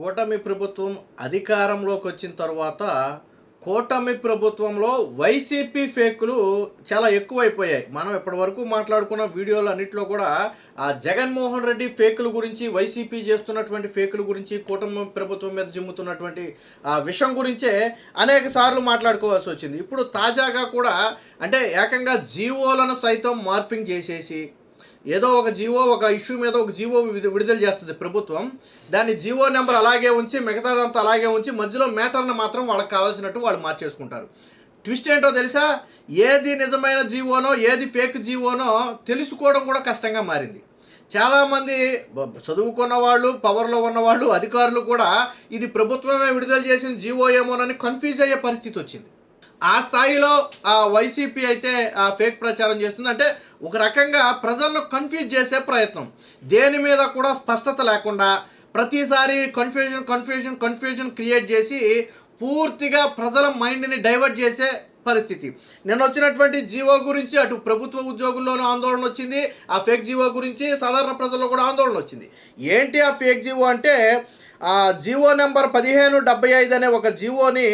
కూటమి ప్రభుత్వం అధికారంలోకి వచ్చిన తర్వాత కూటమి ప్రభుత్వంలో వైసీపీ ఫేకులు చాలా ఎక్కువైపోయాయి. మనం ఇప్పటివరకు మాట్లాడుకున్న వీడియోలు అన్నింటిలో కూడా ఆ జగన్మోహన్ రెడ్డి ఫేకుల గురించి వైసీపీ చేస్తున్నటువంటి ఫేకుల గురించి కూటమి ప్రభుత్వం మీద జిమ్ముతున్నటువంటి ఆ విషయం గురించే అనేక సార్లు మాట్లాడుకోవాల్సి వచ్చింది. ఇప్పుడు తాజాగా కూడా అంటే ఏకంగా జీవోలను సైతం మార్పింగ్ చేసేసి ఏదో ఒక జీవో ఒక ఇష్యూ మీద ఒక జీవో విడుదల చేస్తుంది ప్రభుత్వం. దాని జీవో నెంబర్ అలాగే ఉంచి మిగతాదంతా అలాగే ఉంచి మధ్యలో మ్యాటర్ను మాత్రం వాళ్ళకి కావాల్సినట్టు వాళ్ళు మార్చేసుకుంటారు. ట్విస్ట్ ఏంటో తెలుసా? ఏది నిజమైన జీవోనో ఏది ఫేక్ జీవోనో తెలుసుకోవడం కూడా కష్టంగా మారింది. చాలామంది చదువుకున్న వాళ్ళు పవర్లో ఉన్నవాళ్ళు అధికారులు కూడా ఇది ప్రభుత్వమే విడుదల చేసిన జీవో ఏమోనని కన్ఫ్యూజ్ అయ్యే పరిస్థితి వచ్చింది. ఆ స్థాయిలో ఆ వైసీపీ అయితే ఆ ఫేక్ ప్రచారం చేస్తుంది. అంటే ఒక రకంగా ప్రజలను కన్ఫ్యూజ్ చేసే ప్రయత్నం. దేని మీద కూడా స్పష్టత లేకుండా ప్రతిసారి కన్ఫ్యూజన్ కన్ఫ్యూజన్ కన్ఫ్యూజన్ క్రియేట్ చేసి పూర్తిగా ప్రజల మైండ్ని డైవర్ట్ చేసే పరిస్థితి. నిన్న వచ్చినటువంటి జీవో గురించి అటు ప్రభుత్వ ఉద్యోగుల్లోనూ ఆందోళన వచ్చింది. ఆ ఫేక్ జీవో గురించి సాధారణ ప్రజల్లో కూడా ఆందోళన వచ్చింది. ఏంటి ఆ ఫేక్ జీవో అంటే ఆ జీవో నెంబర్ పదిహేను డెబ్బై ఐదు అనే ఒక జీవోని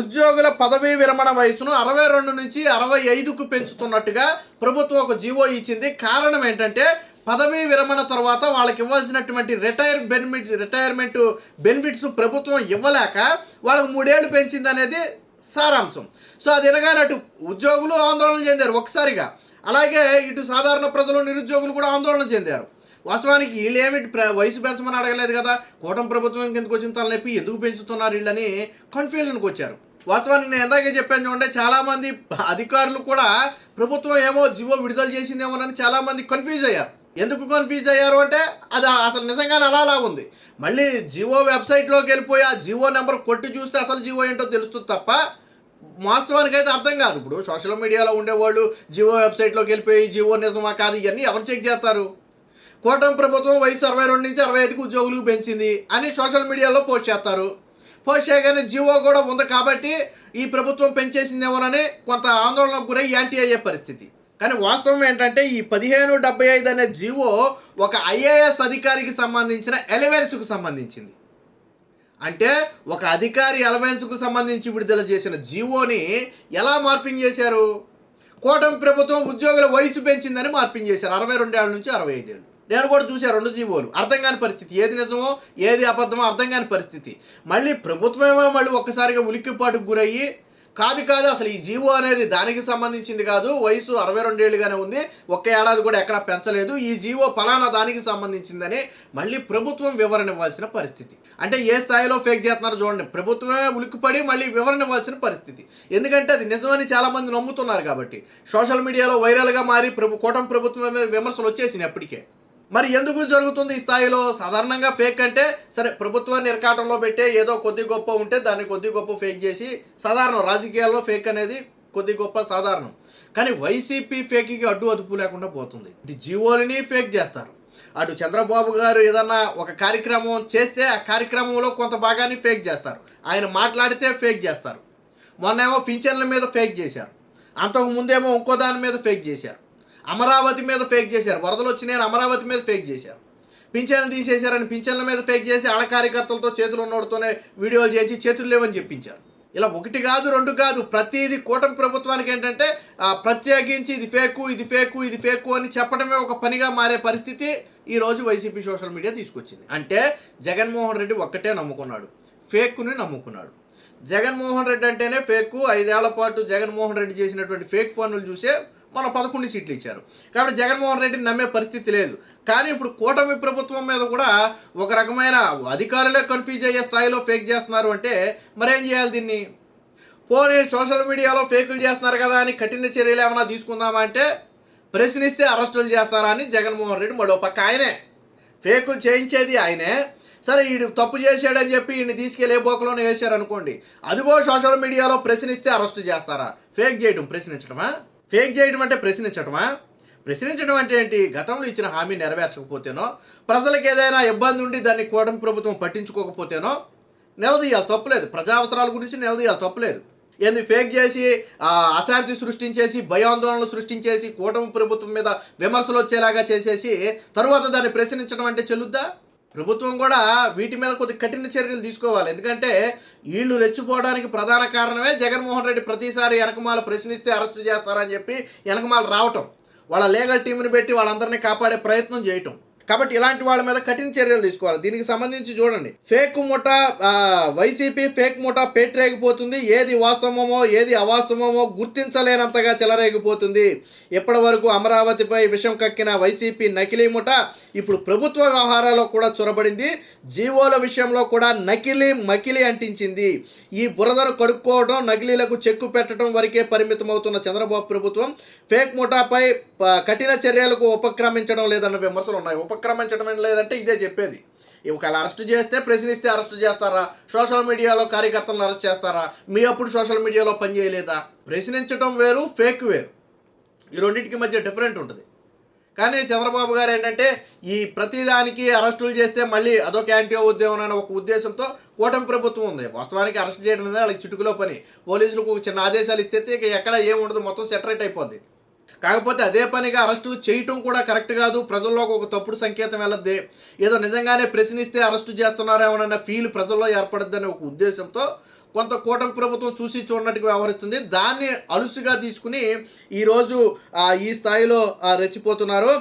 ఉద్యోగుల పదవీ విరమణ వయసును అరవై రెండు నుంచి అరవై ఐదుకు పెంచుతున్నట్టుగా ప్రభుత్వం ఒక జీవో ఇచ్చింది. కారణం ఏంటంటే పదవీ విరమణ తర్వాత వాళ్ళకి ఇవ్వాల్సినటువంటి రిటైర్ బెనిఫిట్స్ రిటైర్మెంట్ బెనిఫిట్స్ ప్రభుత్వం ఇవ్వలేక వాళ్ళకి మూడేళ్ళు పెంచింది అనేది సారాంశం. సో అది ఎనగానట్టు అటు ఉద్యోగులు ఆందోళన చెందారు ఒకసారిగా అలాగే ఇటు సాధారణ ప్రజలు నిరుద్యోగులు కూడా ఆందోళన చెందారు. వాస్తవానికి వీళ్ళేమిటి ప్ర వయసు పెంచమని అడగలేదు కదా? కూటమి ప్రభుత్వం ఎందుకు వచ్చిన తలనొప్పి ఎందుకు పెంచుతున్నారు వీళ్ళని కన్ఫ్యూజన్కి వచ్చారు. వాస్తవానికి నేను ఎందాకే చెప్పాను చూడండి చాలామంది అధికారులు కూడా ప్రభుత్వం ఏమో జివో విడుదల చేసిందేమోనని చాలామంది కన్ఫ్యూజ్ అయ్యారు. ఎందుకు కన్ఫ్యూజ్ అయ్యారు అంటే అది అసలు నిజంగానే అలా అలా ఉంది. మళ్ళీ జివో వెబ్సైట్లోకి వెళ్ళిపోయి ఆ జియో నెంబర్ కొట్టి చూస్తే అసలు జివో ఏంటో తెలుస్తుంది తప్ప వాస్తవానికి అయితే అర్థం కాదు. ఇప్పుడు సోషల్ మీడియాలో ఉండేవాళ్ళు జియో వెబ్సైట్లోకి వెళ్ళిపోయి జివో నిజమా కాదు ఇవన్నీ ఎవరు చెక్ చేస్తారు? కూటమి ప్రభుత్వం వయసు అరవై రెండు నుంచి అరవై ఐదుకు ఉద్యోగులకు పెంచింది అని సోషల్ మీడియాలో పోస్ట్ చేస్తారు. పోస్ట్ చేయగానే జీవో కూడా ఉంది కాబట్టి ఈ ప్రభుత్వం పెంచేసిందేమోనని కొంత ఆందోళనకు గురై యాంటీ అయ్యే పరిస్థితి. కానీ వాస్తవం ఏంటంటే ఈ పదిహేను డెబ్బై ఐదు అనే జీవో ఒక ఐఏఎస్ అధికారికి సంబంధించిన ఎలవెన్స్కు సంబంధించింది. అంటే ఒక అధికారి ఎలవెన్స్కు సంబంధించి విడుదల చేసిన జీవోని ఎలా మార్పింగ్ చేశారు? కూటమి ప్రభుత్వం ఉద్యోగుల వయసు పెంచిందని మార్పింగ్ చేశారు. అరవై రెండేళ్ళ నుంచి అరవై ఐదేళ్ళు నేను కూడా చూశాను రెండు జీవోలు. అర్థం కాని పరిస్థితి. ఏది నిజమో ఏది అబద్ధమో అర్థం కాని పరిస్థితి. మళ్ళీ ప్రభుత్వమేమో మళ్ళీ ఒక్కసారిగా ఉలిక్కిపాటుకు గురయ్యి కాదు కాదు అసలు ఈ జీవో అనేది దానికి సంబంధించింది కాదు వయసు అరవై రెండేళ్ళుగానే ఉంది ఒక్క ఏడాది కూడా ఎక్కడా పెంచలేదు ఈ జీవో ఫలానా దానికి సంబంధించిందని మళ్ళీ ప్రభుత్వం వివరణ ఇవ్వాల్సిన పరిస్థితి. అంటే ఏ స్థాయిలో ఫేక్ చేస్తున్నారో చూడండి ప్రభుత్వమే ఉలిక్కిపడి మళ్ళీ వివరణ ఇవ్వాల్సిన పరిస్థితి. ఎందుకంటే అది నిజమని చాలామంది నమ్ముతున్నారు కాబట్టి. సోషల్ మీడియాలో వైరల్గా మారి ప్రభు కూటమి ప్రభుత్వం విమర్శలు వచ్చేసినాయి మరి ఎందుకు జరుగుతుంది ఈ స్థాయిలో? సాధారణంగా ఫేక్ అంటే సరే ప్రభుత్వాన్ని ఇరకాటంలో పెట్టే ఏదో కొద్ది గొప్ప ఉంటే దాన్ని కొద్ది గొప్ప ఫేక్ చేసి సాధారణం రాజకీయాల్లో ఫేక్ అనేది కొద్ది గొప్ప సాధారణం. కానీ వైసీపీ ఫేక్కి అడ్డు అదుపు లేకుండా పోతుంది. ఇటు జీవోలని ఫేక్ చేస్తారు. అటు చంద్రబాబు గారు ఏదన్నా ఒక కార్యక్రమం చేస్తే ఆ కార్యక్రమంలో కొంత భాగాన్ని ఫేక్ చేస్తారు. ఆయన మాట్లాడితే ఫేక్ చేస్తారు. మొన్నేమో పింఛన్ల మీద ఫేక్ చేశారు. అంతకు ముందేమో ఇంకో దాని మీద ఫేక్ చేశారు. అమరావతి మీద ఫేక్ చేశారు. వరదలు వచ్చినాయని అమరావతి మీద ఫేక్ చేశారు. పింఛన్లు తీసేశారని పింఛన్ల మీద ఫేక్ చేసి ఆడ కార్యకర్తలతో చేతులు ఉన్నోడితోనే వీడియోలు చేసి చేతులు లేవని చెప్పించారు. ఇలా ఒకటి కాదు రెండు కాదు ప్రతిది కూటమి ప్రభుత్వానికి ఏంటంటే ప్రత్యేకించి ఇది ఫేకు ఇది ఫేకు ఇది ఫేకు అని చెప్పడమే ఒక పనిగా మారే పరిస్థితి ఈ రోజు వైసీపీ సోషల్ మీడియా తీసుకొచ్చింది. అంటే జగన్మోహన్ రెడ్డి ఒక్కటే నమ్ముకున్నాడు. ఫేక్ని నమ్ముకున్నాడు. జగన్మోహన్ రెడ్డి అంటేనే ఫేక్ ఐదేళ్ళ పాటు జగన్మోహన్ రెడ్డి చేసినటువంటి ఫేక్ పనులు చూసే మన పదకొండు సీట్లు ఇచ్చారు. కాబట్టి జగన్మోహన్ రెడ్డిని నమ్మే పరిస్థితి లేదు. కానీ ఇప్పుడు కూటమి ప్రభుత్వం మీద కూడా ఒక రకమైన అధికారులే కన్ఫ్యూజ్ అయ్యే స్థాయిలో ఫేక్ చేస్తున్నారు అంటే మరేం చేయాలి దీన్ని? పోనీ సోషల్ మీడియాలో ఫేకులు చేస్తున్నారు కదా అని కఠిన చర్యలు ఏమైనా తీసుకుందామా అంటే ప్రశ్నిస్తే అరెస్టులు చేస్తారా అని జగన్మోహన్ రెడ్డి మరో పక్క ఆయనే. ఫేకులు చేయించేది ఆయనే. సరే వీడు తప్పు చేశాడని చెప్పి ఈయన తీసుకెళ్ళి బోకలోనే వేశారనుకోండి. అదిగో సోషల్ మీడియాలో ప్రశ్నిస్తే అరెస్ట్ చేస్తారా? ఫేక్ చేయడం ప్రశ్నించడమా ఫేక్ చేయడం అంటే ప్రశ్నించడమా ప్రశ్నించడం అంటే ఏంటి? గతంలో ఇచ్చిన హామీ నెరవేర్చకపోతేనో ప్రజలకు ఏదైనా ఇబ్బంది ఉండి దాన్ని కూటమి ప్రభుత్వం పట్టించుకోకపోతేనో నిలదీయాలి తప్పులేదు. ప్రజా అవసరాల గురించి నిలదీయాలి తప్పులేదు. ఏంది? ఫేక్ చేసి అశాంతి సృష్టించేసి భయాందోళనలు సృష్టించేసి కూటమి ప్రభుత్వం మీద విమర్శలు వచ్చేలాగా చేసేసి తరువాత దాన్ని ప్రశ్నించడం అంటే చెల్లుద్దా? ప్రభుత్వం కూడా వీటి మీద కొద్ది కఠిన చర్యలు తీసుకోవాలి. ఎందుకంటే వీళ్ళు రెచ్చిపోవడానికి ప్రధాన కారణమే జగన్మోహన్ రెడ్డి ప్రతిసారి వెనకమాల ప్రశ్నిస్తే అరెస్ట్ చేస్తారని చెప్పి వెనకమాల రావటం. వాళ్ళ లీగల్ టీంని పెట్టి వాళ్ళందరినీ కాపాడే ప్రయత్నం చేయటం. కాబట్టి ఇలాంటి వాళ్ళ మీద కఠిన చర్యలు తీసుకోవాలి. దీనికి సంబంధించి చూడండి. ఫేక్ ముఠా వైసీపీ ఫేక్ ముఠా పేటరేగిపోతుంది. ఏది వాస్తవమో ఏది అవాస్తవమో గుర్తించలేనంతగా చెలరేగిపోతుంది. ఇప్పటి వరకు అమరావతిపై విషం కక్కిన వైసీపీ నకిలీ ముఠ ఇప్పుడు ప్రభుత్వ వ్యవహారాల్లో కూడా చొరబడింది. జీవోల విషయంలో కూడా నకిలీ మకిలి అంటించింది. ఈ బురదను కడుక్కోవడం నకిలీలకు చెక్కు పెట్టడం వరకే పరిమితం అవుతున్న చంద్రబాబు ప్రభుత్వం ఫేక్ ముఠాపై కఠిన చర్యలకు ఉపక్రమించడం లేదన్న విమర్శలు ఉన్నాయి. ఉపక్రమించడం లేదంటే ఇదే చెప్పేది. ఒకవేళ అరెస్ట్ చేస్తే ప్రశ్నిస్తే అరెస్ట్ చేస్తారా? సోషల్ మీడియాలో కార్యకర్తలను అరెస్ట్ చేస్తారా? మీ అప్పుడు సోషల్ మీడియాలో పని చేయలేదా? ప్రశ్నించడం వేరు ఫేక్ వేరు. ఈ రెండింటికి మధ్య డిఫరెంట్ ఉంటుంది. కానీ చంద్రబాబు గారు ఏంటంటే ఈ ప్రతిదానికి అరెస్టులు చేస్తే మళ్ళీ అదొక యాంటీ ఉద్యమం అనే ఒక ఉద్దేశంతో కూటమి ప్రభుత్వం ఉంది. వాస్తవానికి అరెస్ట్ చేయడం అనేది వాళ్ళకి చిటుకులో పని. పోలీసులకు చిన్న ఆదేశాలు ఇస్తే ఇక ఎక్కడ ఏముండదు మొత్తం సెటరేట్ అయిపోద్ది. కాకపోతే అదే పనిగా అరెస్ట్ చేయటం కూడా కరెక్ట్ కాదు. ప్రజల్లోకి ఒక తప్పుడు సంకేతం వెళ్ళద్ది. ఏదో నిజంగానే ప్రశ్నిస్తే అరెస్టు చేస్తున్నారేమోనన్న ఫీల్ ప్రజల్లో ఏర్పడద్దనే ఒక ఉద్దేశంతో కొంత కూటమి ప్రభుత్వం చూసి చూడనట్టుగా వ్యవహరిస్తుంది. దాన్ని అలుసుగా తీసుకుని ఈరోజు ఈ స్థాయిలో రెచ్చిపోతున్నారు.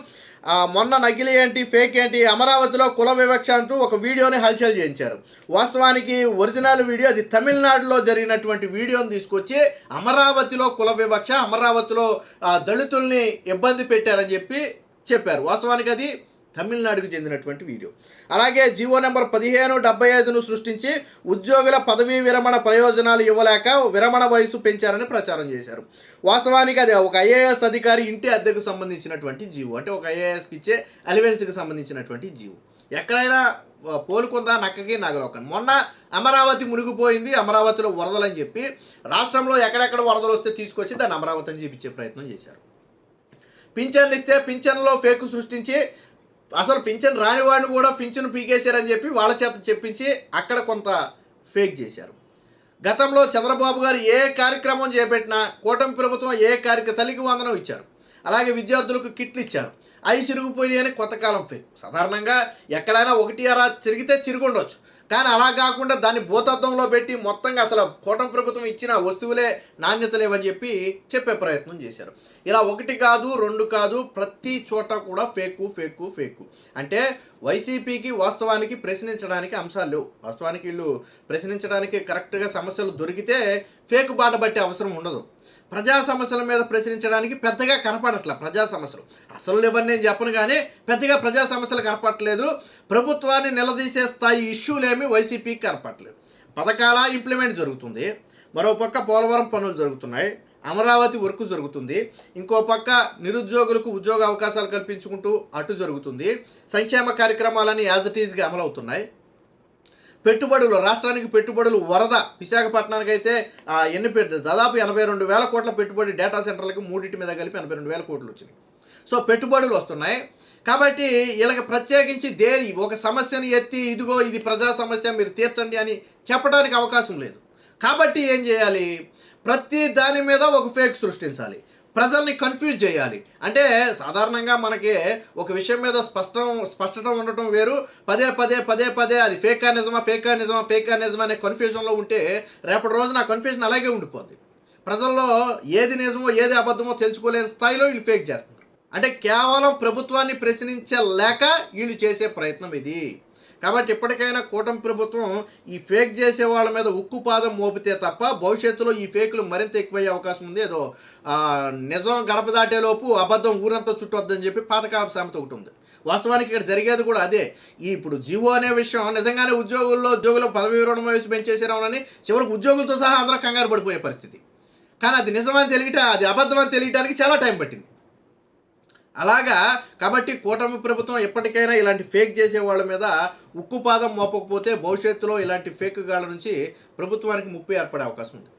మొన్న నకిలీ ఏంటి ఫేక్ ఏంటి అమరావతిలో కుల వివక్ష అంటూ ఒక వీడియోని హల్చల్ చేయించారు. వాస్తవానికి ఒరిజినల్ వీడియో అది తమిళనాడులో జరిగినటువంటి వీడియోని తీసుకొచ్చి అమరావతిలో కుల వివక్ష అమరావతిలో దళితుల్ని ఇబ్బంది పెట్టారని చెప్పి చెప్పారు. వాస్తవానికి అది తమిళనాడుకు చెందినటువంటి వీడియో. అలాగే జీవో నెంబర్ పదిహేను డెబ్బై ఐదును సృష్టించి ఉద్యోగుల పదవీ విరమణ ప్రయోజనాలు ఇవ్వలేక విరమణ వయసు పెంచారని ప్రచారం చేశారు. వాస్తవానికి అది ఒక ఐఏఎస్ అధికారి ఇంటి అద్దెకు సంబంధించినటువంటి జీవో. అంటే ఒక ఐఏఎస్కి ఇచ్చే అలివెన్స్కి సంబంధించినటువంటి జీవో. ఎక్కడైనా పోలుకుందా నక్కకి నగలోకని మొన్న అమరావతి మునిగిపోయింది అమరావతిలో వరదలని చెప్పి రాష్ట్రంలో ఎక్కడెక్కడ వరదలు వస్తే తీసుకొచ్చి దాన్ని అమరావతి అని చూపించే ప్రయత్నం చేశారు. పింఛన్లు ఇస్తే పింఛన్లో ఫేక్ సృష్టించి అసలు పింఛన్ రాని వాడిని కూడా పింఛన్ పీకేశారని చెప్పి వాళ్ళ చేత చెప్పించి అక్కడ కొంత ఫేక్ చేశారు. గతంలో చంద్రబాబు గారు ఏ కార్యక్రమం చేపట్టినా కూటమి ప్రభుత్వం ఏ కార్యక్రమం తల్లికి వందనం ఇచ్చారు. అలాగే విద్యార్థులకు కిట్లు ఇచ్చారు. అవి చిరిగిపోయి అని కొంతకాలం ఫేక్. సాధారణంగా ఎక్కడైనా ఒకటి అలా చిరిగితే చిరుగుండొచ్చు కానీ అలా కాకుండా దాన్ని భూతత్వంలో పెట్టి మొత్తంగా అసలు కూటమి ప్రభుత్వం ఇచ్చిన వస్తువులే నాణ్యత లేవని చెప్పి చెప్పే ప్రయత్నం చేశారు. ఇలా ఒకటి కాదు రెండు కాదు ప్రతి చోట కూడా ఫేకు ఫేకు ఫేకు. అంటే వైసీపీకి వాస్తవానికి ప్రశ్నించడానికి అంశాలు లేవు. వాస్తవానికి వీళ్ళు ప్రశ్నించడానికి కరెక్ట్గా సమస్యలు దొరికితే ఫేక్ బాట పట్టే అవసరం ఉండదు. ప్రజా సమస్యల మీద ప్రశ్నించడానికి పెద్దగా కనపడట్ల ప్రజా సమస్యలు. అసలు లేవని నేను చెప్పను కానీ పెద్దగా ప్రజా సమస్యలు కనపడట్లేదు. ప్రభుత్వాన్ని నిలదీసే స్థాయి ఇష్యూలేమి వైసీపీకి కనపడలేదు పథకాల ఇంప్లిమెంట్ జరుగుతుంది. మరో పక్క పోలవరం పనులు జరుగుతున్నాయి. అమరావతి వర్క్ జరుగుతుంది. ఇంకో పక్క నిరుద్యోగులకు ఉద్యోగ అవకాశాలు కల్పించుకుంటూ అటు జరుగుతుంది. సంక్షేమ కార్యక్రమాలన్నీ యాజ్ ఇట్ ఈజ్గా అమలవుతున్నాయి. పెట్టుబడులు రాష్ట్రానికి పెట్టుబడులు వరద. విశాఖపట్నానికి అయితే ఎన్ని పెట్టు దాదాపు ఎనభై రెండు వేల కోట్ల పెట్టుబడి డేటా సెంటర్లకి మూడింటి మీద కలిపి ఎనభై రెండు వేల కోట్లు వచ్చినాయి. సో పెట్టుబడులు వస్తున్నాయి. కాబట్టి వీళ్ళకి ప్రత్యేకించి దేని ఒక సమస్యను ఎత్తి ఇదిగో ఇది ప్రజా సమస్య మీరు తీర్చండి అని చెప్పడానికి అవకాశం లేదు. కాబట్టి ఏం చేయాలి? ప్రతి దాని మీద ఒక ఫేక్ సృష్టించాలి. ప్రజల్ని కన్ఫ్యూజ్ చేయాలి. అంటే సాధారణంగా మనకి ఒక విషయం మీద స్పష్టం స్పష్టత ఉండటం వేరు. పదే పదే పదే పదే అది ఫేకా నిజమా ఫేకా నిజమా ఫేకా నిజమా అనే కన్ఫ్యూజన్లో ఉంటే రేపటి రోజున ఆ కన్ఫ్యూజన్ అలాగే ఉండిపోద్ది. ప్రజల్లో ఏది నిజమో ఏది అబద్ధమో తెలుసుకోలేని స్థాయిలో వీళ్ళు ఫేక్ చేస్తున్నారు. అంటే కేవలం ప్రభుత్వాన్ని ప్రశ్నించలేక వీళ్ళు చేసే ప్రయత్నం ఇది. కాబట్టి ఇప్పటికైనా కూటమి ప్రభుత్వం ఈ ఫేక్ చేసే వాళ్ళ మీద ఉక్కు పాదం మోపితే తప్ప భవిష్యత్తులో ఈ ఫేకులు మరింత ఎక్కువయ్యే అవకాశం ఉంది. ఏదో నిజం గడప దాటేలోపు అబద్ధం ఊరంతా చుట్టొద్దని చెప్పి పాతకాలపు సామెత ఒకటి ఉంది. వాస్తవానికి ఇక్కడ జరిగేది కూడా అదే. ఈ ఇప్పుడు జీవో అనే విషయం నిజంగానే ఉద్యోగుల్లో ఉద్యోగులు పదవి విరమణ వయసు పెంచేసారని చివరికి ఉద్యోగులతో సహా అందరూ కంగారు పడిపోయే పరిస్థితి. కానీ అది నిజమని తెలియట అది అబద్ధం అని తెలియటానికి చాలా టైం పట్టింది. అలాగా కాబట్టి కూటమి ప్రభుత్వం ఎప్పటికైనా ఇలాంటి ఫేక్ చేసే వాళ్ళ మీద ఉక్కు పాదం మోపకపోతే భవిష్యత్తులో ఇలాంటి ఫేక్ గాళ్ళ నుంచి ప్రభుత్వానికి ముప్పు ఏర్పడే అవకాశం ఉంది.